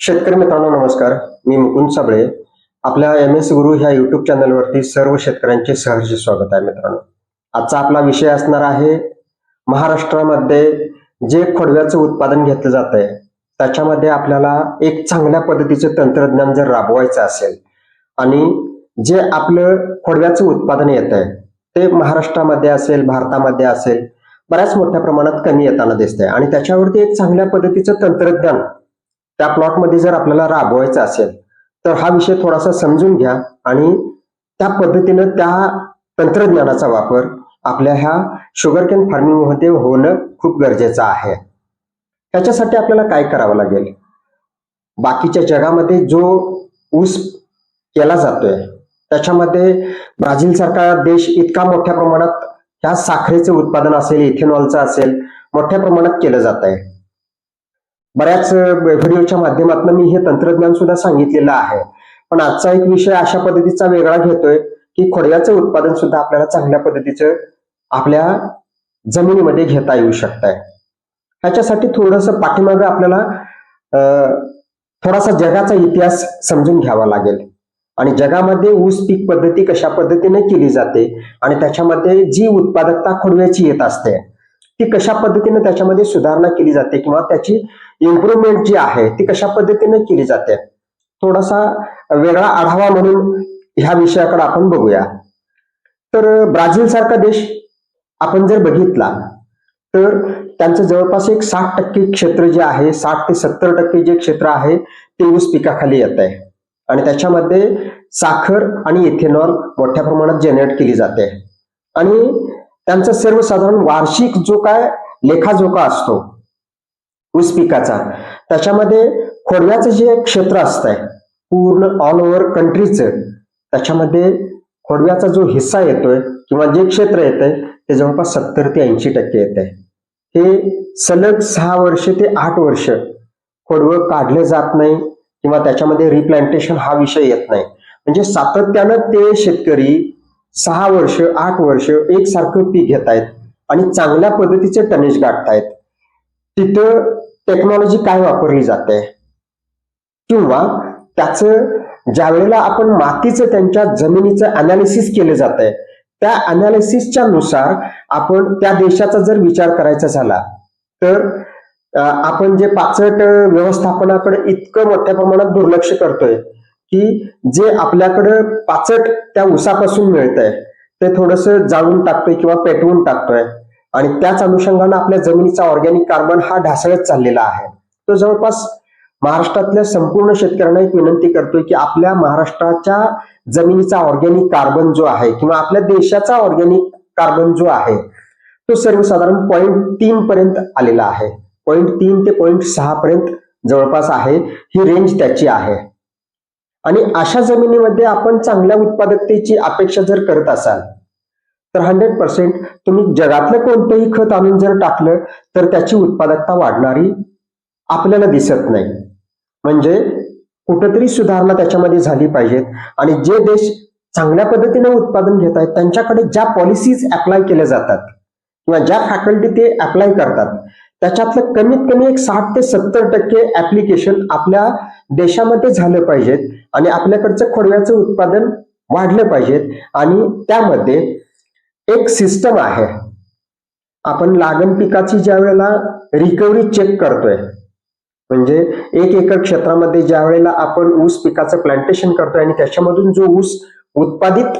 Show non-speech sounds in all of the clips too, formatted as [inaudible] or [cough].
शेतकरी मित्रांनो नमस्कार. मी मुकुंद साबळे. आपल्या एम एस गुरु ह्या युट्यूब चॅनलवरती सर्व शेतकऱ्यांचे सहर्ष स्वागत आहे मित्रांनो. आजचा आपला विषय असणार आहे महाराष्ट्रामध्ये जे खोडव्याचं उत्पादन घेतलं जात आहे त्याच्यामध्ये आपल्याला एक चांगल्या पद्धतीचं तंत्रज्ञान जर राबवायचं असेल आणि जे आपलं खोडव्याचं उत्पादन येत आहे ते महाराष्ट्रामध्ये असेल भारतामध्ये असेल बऱ्याच मोठ्या प्रमाणात कमी येताना दिसतंय. आणि त्याच्यावरती एक चांगल्या पद्धतीचं तंत्रज्ञान त्या प्लॉटमध्ये जर आपल्याला राबवायचं असेल तर हा विषय थोडासा समजून घ्या आणि त्या पद्धतीनं त्या तंत्रज्ञानाचा वापर आपल्या ह्या शुगर कॅन फार्मिंगमध्ये होणं खूप गरजेचं आहे. त्याच्यासाठी आपल्याला काय करावं लागेल? बाकीच्या जगामध्ये जो ऊस केला जातोय त्याच्यामध्ये ब्राझील सारखा देश इतका मोठ्या प्रमाणात ह्या साखरेचं उत्पादन असेल इथेनॉलचं असेल मोठ्या प्रमाणात केलं जात आहे बऱ्याच व्हिडिओच्या माध्यमातून मी हे तंत्रज्ञान सुद्धा सांगितलेलं आहे. पण आजचा एक विषय अशा पद्धतीचा वेगळा घेतोय की खोडव्याचं उत्पादन सुद्धा आपल्याला चांगल्या पद्धतीचं आपल्या जमिनीमध्ये घेता येऊ शकत ह्याच्यासाठी थोडस पाठीमागं आपल्याला थोडासा जगाचा इतिहास समजून घ्यावा लागेल. आणि जगामध्ये ऊस पीक पद्धती कशा पद्धतीने केली जाते आणि त्याच्यामध्ये जी उत्पादकता खोडव्याची येत असते ती कशा पद्धतीने त्याच्यामध्ये सुधारणा केली जाते किंवा त्याची इम्प्रुव्हमेंट जी आहे ती कशा पद्धतीने केली जाते? थोडासा वेगळा आढावा म्हणून ह्या विषयाकडे आपण बघूया. तर ब्राझील सारखा देश आपण जर बघितला तर त्यांचं जवळपास एक साठ टक्के क्षेत्र जे आहे साठ ते सत्तर टक्के जे क्षेत्र आहे ते ऊस पिकाखाली येत आहे. आणि त्याच्यामध्ये साखर आणि इथेनॉल मोठ्या प्रमाणात जनरेट केली जाते. आणि त्यांचा सर्वसाधारण वार्षिक जो काय लेखाजोखा असतो ऊस पिकाचा त्याच्यामध्ये खोडव्याचं जे क्षेत्र असतंय पूर्ण ऑल ओव्हर कंट्रीचं त्याच्यामध्ये खोडव्याचा जो हिस्सा येतोय किंवा जे क्षेत्र येतंय ते जवळपास सत्तर ते ऐंशी टक्के येत आहे हे सलग सहा वर्ष ते आठ वर्ष खोडवं काढलं जात नाही किंवा त्याच्यामध्ये रिप्लांटेशन हा विषय येत नाही. म्हणजे सातत्यानं ते शेतकरी सहा वर्ष आठ वर्ष एकसारखं पीक घेत आहेत आणि चांगल्या पद्धतीचे टनेज गाठतायत. तिथं टेक्नॉलॉजी काय वापरली जाते? किंवा त्याचं ज्या वेळेला आपण मातीचं त्यांच्या जमिनीचं अनालिसिस केलं जात आहे त्या अनालिसिसच्या नुसार आपण त्या देशाचा जर विचार करायचा झाला तर आपण जे पाचट व्यवस्थापनाकडे इतकं मोठ्या प्रमाणात दुर्लक्ष करतोय की जे आपल्याकडं पाचट त्या उसापासून मिळत आहे ते थोडस जाळून टाकतोय किंवा पेटवून टाकतोय. आणि त्याच अनुषंगानं आपल्या जमिनीचा ऑर्गॅनिक कार्बन हा ढासळत चाललेला आहे. तो जवळपास महाराष्ट्रातल्या संपूर्ण शेतकऱ्यांना एक विनंती करतोय की आपल्या महाराष्ट्राच्या जमिनीचा ऑर्गॅनिक कार्बन जो आहे किंवा आपल्या देशाचा ऑर्गॅनिक कार्बन जो आहे तो सर्वसाधारण पॉईंट तीन पर्यंत आलेला आहे. पॉईंट तीन ते पॉईंट सहा पर्यंत जवळपास आहे. ही रेंज त्याची आहे. आणि अशा जमिनीमध्ये आपण चांगल्या उत्पादकतेची अपेक्षा जर करत असाल तर हंड्रेड पर्सेंट तुम्ही जगातलं कोणतंही खत आणून जर टाकलं तर त्याची उत्पादकता वाढणारी आपल्याला दिसत नाही. म्हणजे कुठंतरी सुधारणा त्याच्यामध्ये झाली पाहिजेत आणि जे देश चांगल्या पद्धतीने उत्पादन घेत आहेत त्यांच्याकडे ज्या पॉलिसीज अप्लाय केल्या जातात किंवा ज्या फॅकल्टी ते अप्लाय करतात त्याच्यातलं कमीत कमी एक साठ ते सत्तर टक्के ऍप्लिकेशन आपल्या देशामध्ये झालं पाहिजेत आणि आपल्याकडचं खोडव्याचं उत्पादन वाढलं पाहिजेत. आणि त्यामध्ये एक सिस्टम आहे. आपण लागण पिकाची ज्या वेळेला रिकव्हरी चेक करतोय म्हणजे एक एकर क्षेत्रामध्ये ज्या वेळेला आपण ऊस पिकाचं प्लांटेशन करतोय आणि त्याच्यामधून जो ऊस उत्पादित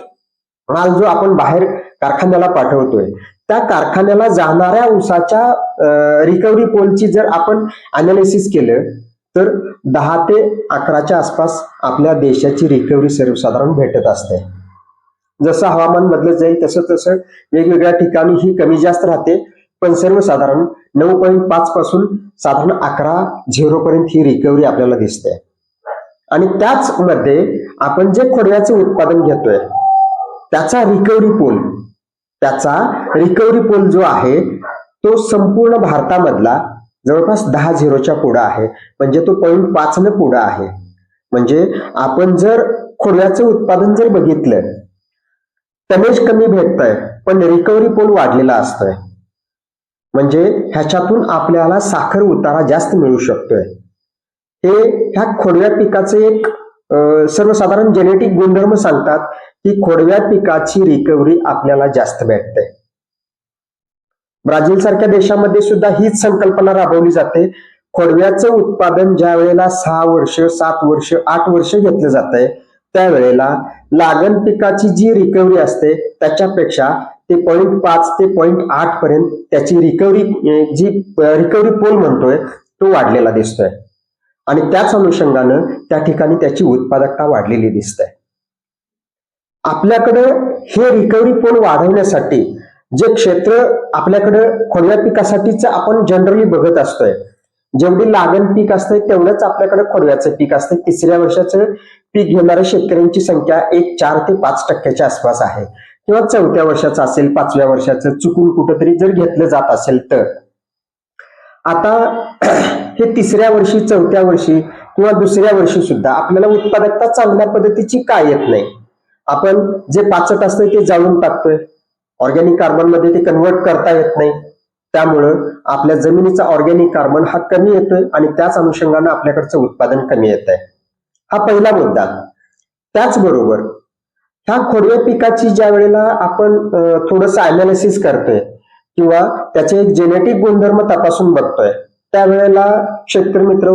माल जो आपण बाहेर कारखान्याला पाठवतोय त्या कारखान्याला जाणाऱ्या ऊसाच्या रिकव्हरी पोलची जर आपण अनालिसिस केलं तर दहा ते अकराच्या आसपास आपल्या देशाची रिकव्हरी सर्वसाधारण भेटत असते. जसं हवामान बदलत जाईल तसं तसं वेगवेगळ्या ठिकाणी ही कमी जास्त राहते पण सर्वसाधारण नऊ पॉईंट पाच पासून साधारण अकरा झिरो पर्यंत ही रिकव्हरी आपल्याला दिसते. आणि त्याच मध्ये आपण जे खोडव्याचं उत्पादन घेतोय त्याचा रिकव्हरी पोल त्याचा रिकव्हरी पोल जो आहे तो संपूर्ण भारतामधला जवळपास दहा झिरोच्या पुढं आहे. म्हणजे तो पॉईंट पाच न पुढं आहे. म्हणजे आपण जर खोल्याचं उत्पादन जर बघितलं टनेज कमी भेटतंय पण रिकव्हरी पोल वाढलेला असतोय. म्हणजे ह्याच्यातून आपल्याला साखर उतारा जास्त मिळू शकतोय. हे ह्या खोडव्या पिकाचे एक सर्वसाधारण जेनेटिक गुणधर्म सांगतात. की खोडव्या पिकाची रिकव्हरी आपल्याला जास्त भेटते. ब्राझील सारख्या देशामध्ये सुद्धा हीच संकल्पना राबवली जाते. खोडव्याचं उत्पादन ज्या वेळेला सहा वर्ष सात वर्ष आठ वर्ष घेतलं जात आहे त्यावेळेला लागण पिकाची जी रिकव्हरी असते त्याच्यापेक्षा ते पॉईंट पाच ते पॉईंट आठ पर्यंत त्याची रिकव्हरी जी रिकव्हरी पोल म्हणतोय तो वाढलेला दिसतोय. आणि त्याच अनुषंगानं त्या ठिकाणी त्याची उत्पादकता वाढलेली दिसते आपल्याकडं हे रिकव्हरी पोल वाढवण्यासाठी जे क्षेत्र आपल्याकडं खोडव्या पिकासाठीच आपण जनरली बघत असतोय. जेवढी लागण पीक असते तेवढंच आपल्याकडे खोडव्याचं पीक असते तिसऱ्या वर्षाचं पीक घेणाऱ्या शेतकऱ्यांची संख्या एक चार ते पाच टक्क्याच्या आसपास आहे. किंवा चौथ्या वर्षाचं असेल पाचव्या वर्षाचं चुकून कुठंतरी जर घेतलं जात असेल तर. आता हे तिसऱ्या वर्षी चौथ्या वर्षी किंवा दुसऱ्या वर्षी सुद्धा आपल्याला उत्पादकता चांगल्या पद्धतीची काय येत नाही? आपण जे पाचट असतंय ते जाळून टाकतोय. ऑर्गॅनिक कार्बनमध्ये ते कन्वर्ट करता येत नाही. त्यामुळं आपल्या जमिनीचा ऑर्गॅनिक कार्बन हा कमी येतोय आणि त्याच अनुषंगानं आपल्याकडचं उत्पादन कमी येत आहे हा पहिला मुद्दा. त्याचबरोबर ह्या खोडव्या पिकाची ज्या वेळेला आपण थोडस अनालिसिस करतोय किंवा त्याचे एक जेनेटिक गुणधर्म तपासून बघतोय त्यावेळेला शेतकरी मित्र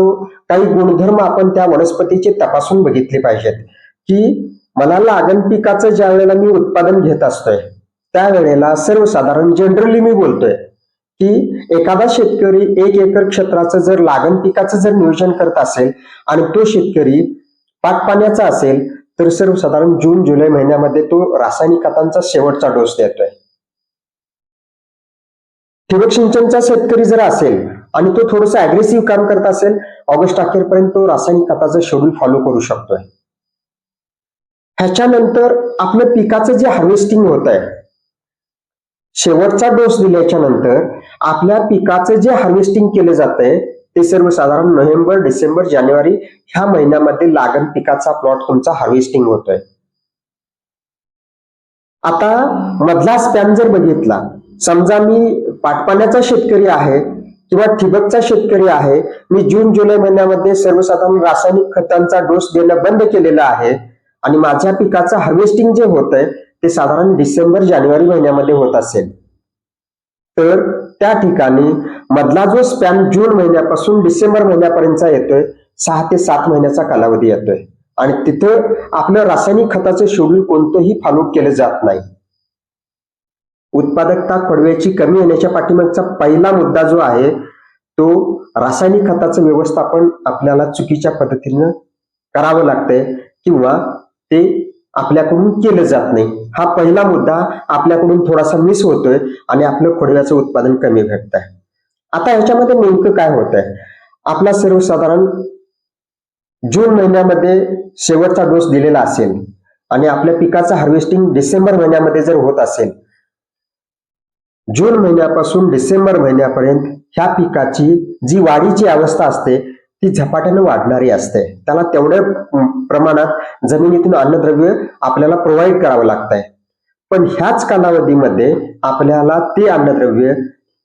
काही गुणधर्म आपण त्या वनस्पतीचे तपासून बघितले पाहिजेत. की मला लागण पिकाचं ज्या वेळेला मी उत्पादन घेत असतोय त्यावेळेला सर्वसाधारण जनरली मी बोलतोय की एखादा शेतकरी एक एकर क्षेत्राचं जर लागण पिकाचं जर नियोजन करत असेल आणि तो शेतकरी पाक पाण्याचा असेल तर सर्वसाधारण जून जुलै महिन्यामध्ये तो रासायनिक खतांचा शेवटचा डोस देतोय. ठिबक सिंचनचा शेतकरी जर असेल आणि तो थोडस अग्रेसिव्ह काम करत असेल ऑगस्ट अखेरपर्यंत तो रासायनिक खताचं शेड्यूल फॉलो करू शकतोय. ह्याच्यानंतर आपलं पिकाचं जे हार्वेस्टिंग होत आहे शेवटचा डोस दिल्याच्या नंतर आपल्या पिकाचं जे हार्वेस्टिंग केलं जात आहे ते सर्वसाधारण नोव्हेंबर डिसेंबर जानेवारी ह्या महिन्यामध्ये लागण पिकाचा प्लॉट तुमचा हार्वेस्टिंग होतोय. आता मधला स्पॅन जर बघितला समजा मी पाटपाण्याचा शेतकरी आहे किंवा ठिबकचा शेतकरी आहे मी जून जुलै महिन्यामध्ये सर्वसाधारण रासायनिक खतांचा डोस देणं बंद केलेला आहे आणि माझ्या पिकाचं हार्वेस्टिंग जे होत आहे ते साधारण डिसेंबर जानेवारी महिन्यामध्ये होत असेल. तर त्या ठिकाणी मधला जो स्पॅन जून महिन्यापासून डिसेंबर महिन्यापर्यंतचा येतोय सहा ते सात महिन्याचा कालावधी येतोय. आणि तिथं आपलं रासायनिक खताचं शेड्यूल कोणतंही फॉलो केलं जात नाही. उत्पादकता पडव्याची कमी येण्याच्या पाठीमागचा पहिला मुद्दा जो आहे तो रासायनिक खताचं व्यवस्थापन आपल्याला चुकीच्या पद्धतीनं करावं लागतंय किंवा ते आपल्याकडून केलं जात नाही. हा पहिला मुद्दा आपल्याकडून थोडासा मिस होतोय आणि आपलं खोडव्याचं उत्पादन कमी भेटत आहे आता ह्याच्यामध्ये नेमकं काय होत आहे आपला सर्वसाधारण जून महिन्यामध्ये शेवटचा डोस दिलेला असेल आणि आपल्या पिकाचं हार्वेस्टिंग डिसेंबर महिन्यामध्ये जर होत असेल जून महिन्यापासून डिसेंबर महिन्यापर्यंत ह्या पिकाची जी वाढीची अवस्था असते ती झपाट्यानं वाढणारी असते. त्याला तेवढ्या प्रमाणात जमिनीतून अन्नद्रव्य आपल्याला प्रोव्हाइड करावं लागतंय. पण ह्याच कालावधीमध्ये आपल्याला ते अन्नद्रव्य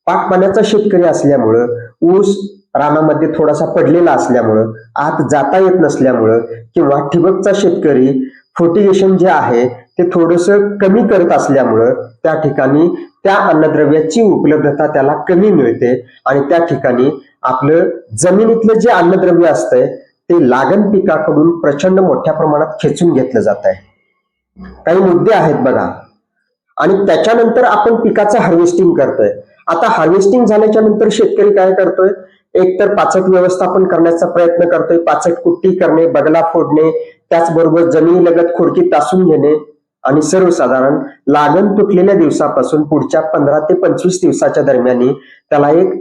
पाटपाण्याचा शेतकरी असल्यामुळं ऊस रानामध्ये थोडासा पडलेला असल्यामुळं आत जाता येत नसल्यामुळं किंवा ठिबकचा शेतकरी फोर्टिगेशन जे आहे ते थोडस कमी करत असल्यामुळं त्या ठिकाणी त्या अन्नद्रव्याची उपलब्धता त्याला कमी मिळते आणि त्या ठिकाणी आपलं जमिनीतलं जे अन्नद्रव्य असतंय ते लागण पिकाकडून प्रचंड मोठ्या प्रमाणात खेचून घेतलं जात आहे. काही मुद्दे आहेत बघा. आणि त्याच्यानंतर आपण पिकाचं हार्वेस्टिंग करतोय. आता हार्वेस्टिंग झाल्याच्यानंतर शेतकरी काय करतोय? एकतर पाचट व्यवस्थापन करण्याचा प्रयत्न करतोय. पाचट कुट्टी करणे बगला फोडणे त्याचबरोबर जमिनीलगत खोडकी तासून घेणे आणि सर्वसाधारण लागण तुटलेल्या दिवसापासून पुढच्या पंधरा ते पंचवीस दिवसाच्या दरम्यान त्याला एक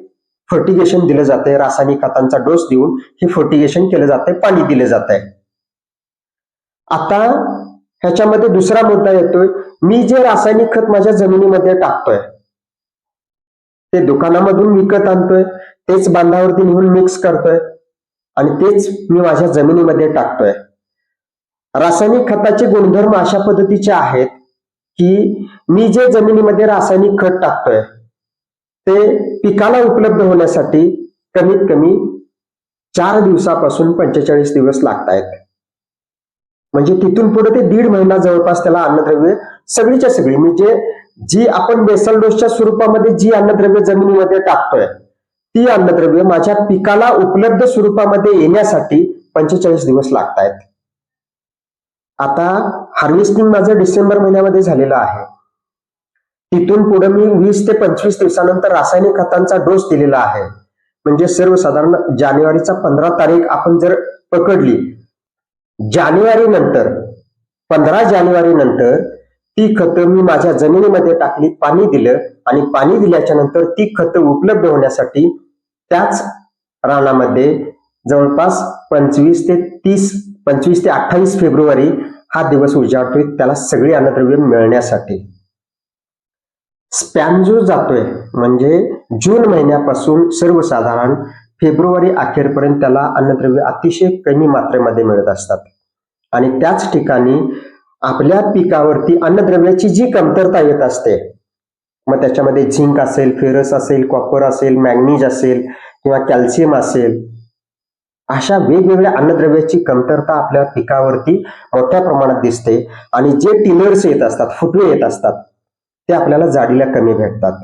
फर्टिगेशन दिलं जाते रासायनिक खतांचा डोस देऊन हे फर्टिगेशन केलं जाते पाणी दिलं जात आहे आता ह्याच्यामध्ये दुसरा मुद्दा येतोय मी जे रासायनिक खत माझ्या जमिनीमध्ये टाकतोय ते दुकानामधून विकत आणतोय तेच बांधावरती नेऊन मिक्स करतोय आणि तेच मी माझ्या जमिनीमध्ये टाकतोय. रासायनिक खताचे गुणधर्म अशा पद्धतीचे आहेत की मी जे जमिनीमध्ये रासायनिक खत टाकतोय ते पिकाला उपलब्ध होण्यासाठी कमीत कमी चार दिवसापासून पंचेचाळीस दिवस लागतायत. म्हणजे तिथून पुढे ते दीड महिना जवळपास त्याला अन्नद्रव्य सगळीच्या सगळी म्हणजे जी आपण बेसल डोसच्या स्वरूपामध्ये जी अन्नद्रव्य जमिनीमध्ये टाकतोय ती अन्नद्रव्य माझ्या पिकाला उपलब्ध स्वरूपामध्ये येण्यासाठी पंचेचाळीस दिवस लागतायत. आता हार्वेस्टिंग माझं डिसेंबर महिन्यामध्ये झालेलं आहे. तिथून पुढे मी वीस ते पंचवीस दिवसानंतर रासायनिक खतांचा डोस दिलेला आहे. म्हणजे सर्वसाधारण जानेवारीचा पंधरा तारीख आपण जर पकडली जानेवारी नंतर पंधरा जानेवारी नंतर ती खतं मी माझ्या जमिनीमध्ये टाकली पाणी दिलं आणि पाणी दिल्याच्या नंतर ती खतं उपलब्ध होण्यासाठी त्याच रानामध्ये जवळपास पंचवीस ते तीस पंचवीस ते अठ्ठावीस फेब्रुवारी हा दिवस उजाडतोय त्याला सगळी अन्नद्रव्य मिळण्यासाठी. स्पॅन जो जातोय म्हणजे जून महिन्यापासून सर्वसाधारण फेब्रुवारी अखेरपर्यंत त्याला अन्नद्रव्य अतिशय कमी मात्रेमध्ये मिळत असतात. आणि त्याच ठिकाणी आपल्या पिकावरती अन्नद्रव्याची जी कमतरता येत असते मग त्याच्यामध्ये झिंक असेल फेरस असेल कॉपर असेल मॅग्नीज असेल किंवा कॅल्शियम असेल अशा वेगवेगळ्या अन्नद्रव्याची कमतरता आपल्या पिकावरती मोठ्या प्रमाणात दिसते. आणि जे टिलर्स येत असतात फुटवे येत असतात ते आपल्याला जाडीला कमी भेटतात.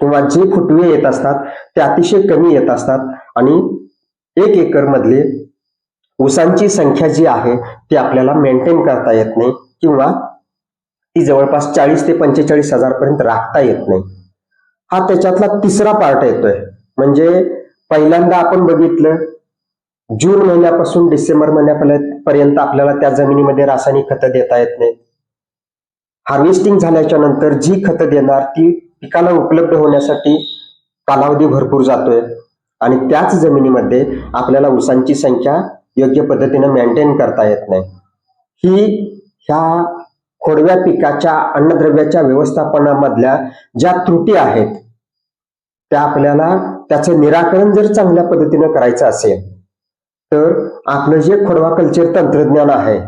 किंवा जे फुटवे येत असतात ते अतिशय कमी येत असतात. आणि एक एकर मधले ऊसांची संख्या जी आहे ती आपल्याला मेंटेन करता येत नाही. किंवा ती जवळपास चाळीस ते पंचेचाळीस हजार पर्यंत राखता येत नाही. हा त्याच्यातला तिसरा पार्ट येतोय. म्हणजे पहिल्यांदा आपण बघितलं जून महिन्यापासून डिसेंबर महिन्यापर्यंत आपल्याला त्या जमिनीमध्ये रासायनिक खतं देता येत नाही हार्वेस्टिंग झाल्याच्यानंतर जी खतं देणार ती पिकाला उपलब्ध होण्यासाठी कालावधी भरपूर जातोय. आणि त्याच जमिनीमध्ये आपल्याला ऊसांची संख्या योग्य पद्धतीने मेंटेन करता येत नाही. ही ह्या खोडव्या पिकाच्या अन्नद्रव्याच्या व्यवस्थापनामधल्या ज्या त्रुटी आहेत त्या आपल्याला त्याचं निराकरण जर चांगल्या पद्धतीने करायचं असेल तर आपलं जे खोडवा कल्चर तंत्रज्ञान आहे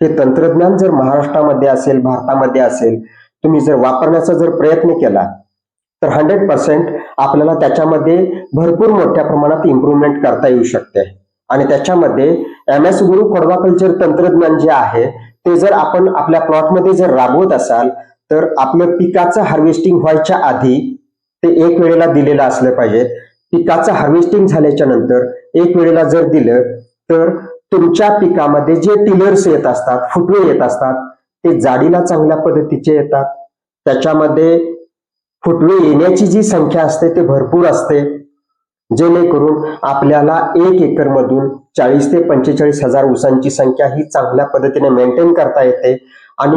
हे तंत्रज्ञान जर महाराष्ट्रामध्ये असेल भारतामध्ये असेल तुम्ही जर वापरण्याचा जर प्रयत्न केला तर हंड्रेड पर्सेंट आपल्याला त्याच्यामध्ये भरपूर मोठ्या प्रमाणात इम्प्रुव्हमेंट करता येऊ शकते. आणि त्याच्यामध्ये एम एस गुरु खोडवा कल्चर तंत्रज्ञान जे आहे ते जर आपण आपल्या प्लॉटमध्ये जर राबवत असाल तर आपलं पिकाचं हार्वेस्टिंग व्हायच्या आधी ते एक वेळेला दिलेलं असलं पाहिजे. पिकाचं हार्वेस्टिंग झाल्याच्यानंतर एक वेळेला जर दिलं तर तुमच्या पिकामध्ये जे टिलर्स येत असतात फुटवे येत असतात ते जाडीला चांगल्या पद्धतीचे येतात. त्याच्यामध्ये फुटवे येण्याची जी संख्या असते ते भरपूर असते. जेणेकरून आपल्याला एक एकर मधून चाळीस ते पंचेचाळीस हजार ऊसांची संख्या ही चांगल्या पद्धतीने मेंटेन करता येते. आणि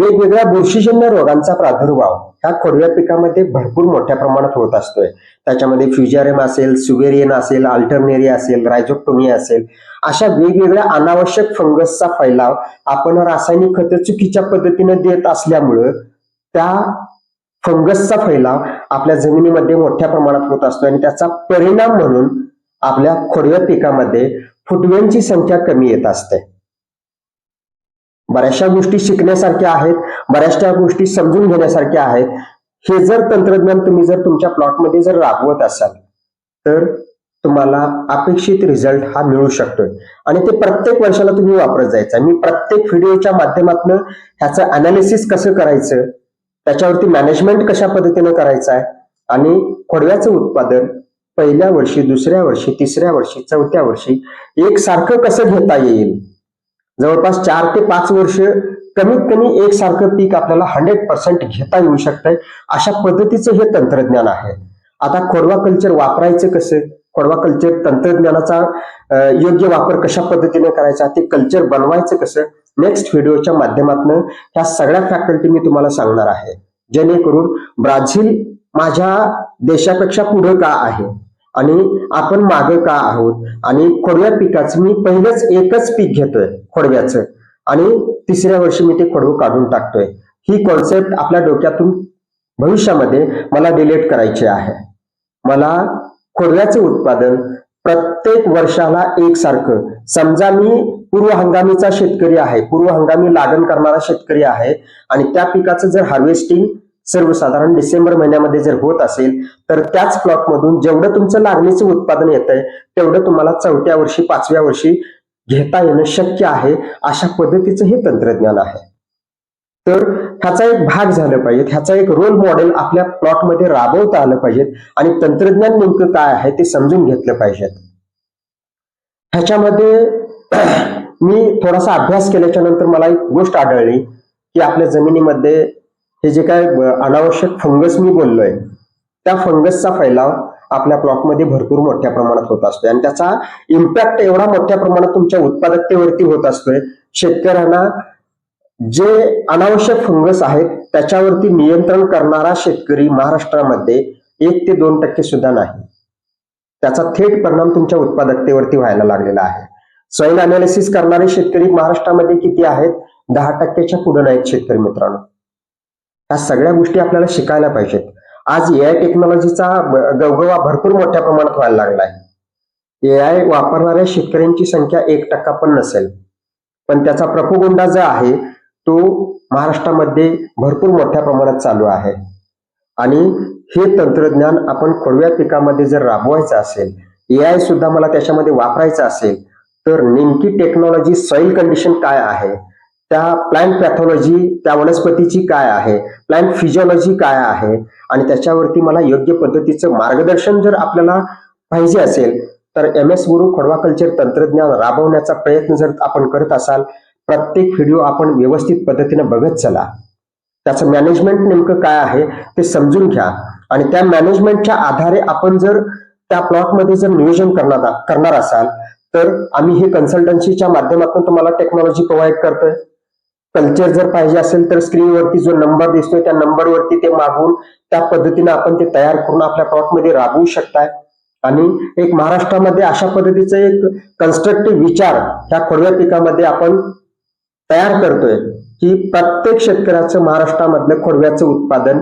वेगवेगळ्या बुरशीजन्य रोगांचा प्रादुर्भाव ह्या खोडव्या पिकामध्ये भरपूर मोठ्या प्रमाणात होत असतोय. त्याच्यामध्ये फ्युजारेम असेल सुवेरियन असेल अल्टरनेरिया असेल रायझोक्टोनिया असेल अशा वेगवेगळ्या अनावश्यक फंगसचा फैलाव आपण रासायनिक खतं चुकीच्या पद्धतीने देत असल्यामुळं त्या फंगसचा फैलाव आपल्या जमिनीमध्ये मोठ्या प्रमाणात होत असतो आणि त्याचा परिणाम म्हणून आपल्या खोडव्या पिकामध्ये फुटव्यांची संख्या कमी येत असते. बऱ्याचशा गोष्टी शिकण्यासारख्या आहेत बऱ्याचशा गोष्टी समजून घेण्यासारख्या आहेत. हे जर तंत्रज्ञान तुम्ही जर तुमच्या प्लॉटमध्ये जर राबवत असाल तर तुम्हाला अपेक्षित रिझल्ट हा मिळू शकतोय. आणि ते प्रत्येक वर्षाला तुम्ही वापरत जायचं. मी प्रत्येक व्हिडिओच्या माध्यमातून ह्याचं अनालिसिस कसं करायचं त्याच्यावरती मॅनेजमेंट कशा पद्धतीने करायचं आहे आणि खोडव्याचं उत्पादन पहिल्या वर्षी दुसऱ्या वर्षी तिसऱ्या वर्षी चौथ्या वर्षी एकसारखं कसं घेता येईल? जवळपास चार ते पाच वर्ष कमीत कमी एकसारखं पीक आपल्याला हंड्रेड पर्सेंट घेता येऊ शकतंय. अशा पद्धतीचं हे तंत्रज्ञान आहे. आता खोडवा कल्चर वापरायचं कसं? खोडवा कल्चर तंत्रज्ञानाचा योग्य वापर कशा पद्धतीने करायचा? ते कल्चर बनवायचं कसं? नेक्स्ट व्हिडिओच्या माध्यमातून ह्या सगळ्या फॅकल्टी मी तुम्हाला सांगणार आहे. जेणेकरून ब्राझील माझ्या देशापेक्षा पुढे का आहे? आणि आपण मागे का आहोत? आणि खोडव्या पिकाचं मी पहिलंच एकच पीक घेतोय खोडव्याचं. आणि तिसऱ्या वर्षी मी ते खोडवं काढून टाकतोय. ही कॉन्सेप्ट आपल्या डोक्यातून भविष्यामध्ये मला डिलीट करायची आहे. मला खोडव्याचं उत्पादन प्रत्येक वर्षाला एकसारखं. समजा मी पूर्व हंगामीचा शेतकरी आहे पूर्व हंगामी लागण करणारा शेतकरी आहे आणि त्या पिकाचं जर हार्वेस्टिंग सर्वसाधारण डिसेंबर महिन्यामध्ये जर होत असेल तर त्याच प्लॉटमधून जेवढं तुमचं लागणीचं उत्पादन येत आहे तेवढं तुम्हाला चौथ्या वर्षी पाचव्या वर्षी घेता येणं शक्य आहे अशा पद्धतीचं हे तंत्रज्ञान आहे. तर ह्याचा एक भाग झालं पाहिजे ह्याचा एक रोल मॉडेल आपल्या प्लॉटमध्ये राबवता आलं पाहिजे आणि तंत्रज्ञान नेमकं काय आहे ते समजून घेतलं पाहिजे ह्याच्यामध्ये [clears throat] मी थोडासा अभ्यास केल्याच्यानंतर मला एक गोष्ट आढळली की आपल्या जमिनीमध्ये हे जे काय अनावश्यक फंगस मी बोललोय त्या फंगसचा फैलाव आपल्या प्लॉटमध्ये भरपूर मोठ्या प्रमाणात होत असतोय. आणि त्याचा इम्पॅक्ट एवढा मोठ्या प्रमाणात तुमच्या उत्पादकतेवरती होत असतोय. शेतकऱ्यांना जे अनावश्यक फंगस आहेत त्याच्यावरती नियंत्रण करणारा शेतकरी महाराष्ट्रामध्ये एक ते दोन टक्के सुद्धा नाही. त्याचा थेट परिणाम तुमच्या उत्पादकतेवरती व्हायला लागलेला आहे. सॉइल अनालिसिस करणारे शेतकरी महाराष्ट्रामध्ये किती आहेत? दहा टक्क्याच्या पुढे नाहीत शेतकरी मित्रांनो. ह्या सगळ्या गोष्टी आपल्याला शिकायला पाहिजेत. आज ए आय टेक्नॉलॉजीचा गवगवा भरपूर मोठ्या प्रमाणात व्हायला लागला आहे. ए आय वापरणाऱ्या शेतकऱ्यांची संख्या एक टक्का पण नसेल. पण त्याचा प्रपोगोंडा जो आहे तो महाराष्ट्रामध्ये भरपूर मोठ्या प्रमाणात चालू आहे. आणि हे तंत्रज्ञान आपण खोडव्या पिकामध्ये जर राबवायचं असेल ए आय सुद्धा मला त्याच्यामध्ये वापरायचं असेल तर नेमकी टेक्नॉलॉजी सॉईल कंडिशन काय आहे? त्या प्लांट पॅथॉलॉजी त्या वनस्पतीची काय आहे? प्लांट फिजिओलॉजी काय आहे? आणि त्याच्यावरती मला योग्य पद्धतीचं मार्गदर्शन जर आपल्याला पाहिजे असेल तर एम एस गुरु खोडवा कल्चर तंत्रज्ञान राबवण्याचा प्रयत्न जर आपण करत असाल प्रत्येक व्हिडिओ आपण व्यवस्थित पद्धतीने बघत चला. त्याचं मॅनेजमेंट नेमकं काय आहे ते समजून घ्या. आणि त्या मॅनेजमेंटच्या आधारे आपण जर त्या प्लॉटमध्ये जर नियोजन करणार करणार असाल तर आम्ही हे कन्सल्टन्सीच्या माध्यमातून तुम्हाला टेक्नॉलॉजी प्रोव्हाइड करतोय. कल्चर जर पाहिजे असेल तर स्क्रीनवरती जो नंबर दिसतोय त्या नंबरवरती ते मागून त्या पद्धतीने आपण ते तयार करून आपल्या प्लॉटमध्ये राबवू शकताय. आणि एक महाराष्ट्रामध्ये अशा पद्धतीचा एक कन्स्ट्रक्टिव्ह विचार ह्या खोडव्या पिकामध्ये आपण तयार करतोय की प्रत्येक शेतकऱ्याचं महाराष्ट्रामधलं खोडव्याचं उत्पादन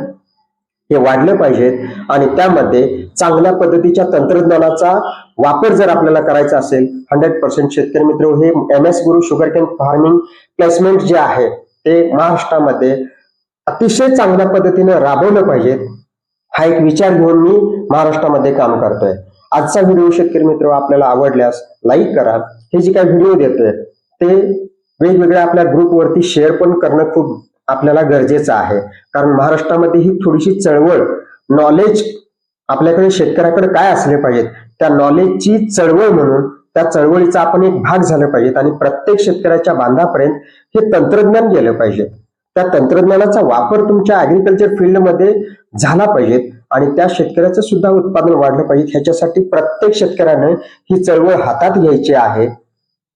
हे वाढलं पाहिजेत आणि त्यामध्ये चांगल्या पद्धतीच्या तंत्रज्ञानाचा वापर जर आपल्याला करायचा असेल हंड्रेड पर्सेंट शेतकरी मित्र हे M S Guru sugar cane farming placement जे आहे ते महाराष्ट्रामध्ये अतिशय चांगल्या पद्धतीने राबवलं पाहिजेत हा एक विचार घेऊन मी महाराष्ट्रामध्ये काम करतोय. आजचा व्हिडिओ शेतकरी मित्र आपल्याला आवडल्यास लाईक करा. हे जे काही व्हिडिओ देतोय ते वेगवेगळ्या आपल्या ग्रुपवरती शेअर पण करणं खूप आपल्याला गरजेचं आहे. कारण महाराष्ट्रामध्ये ही थोडीशी चळवळ नॉलेज आपल्याकडे शेतकऱ्याकडे काय असले पाहिजेत त्या नॉलेजची चळवळ म्हणून त्या चळवळीचा आपण एक भाग झालं पाहिजेत. आणि प्रत्येक शेतकऱ्याच्या बांधापर्यंत हे तंत्रज्ञान गेलं पाहिजे. त्या तंत्रज्ञानाचा वापर तुमच्या अग्रिकल्चर फील्डमध्ये झाला पाहिजे आणि त्या शेतकऱ्याचं सुद्धा उत्पादन वाढलं पाहिजे ह्याच्यासाठी प्रत्येक शेतकऱ्याने ही चळवळ हातात घ्यायची आहे.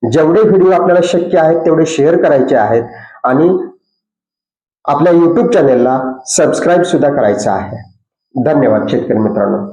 जेवढे व्हिडिओ आपल्याला शक्य आहेत तेवढे शेअर करायचे आहेत. आणि आपल्या युट्यूब चॅनेलला सबस्क्राईब सुद्धा करायचं आहे. धन्यवाद शेतकरी मित्रांनो.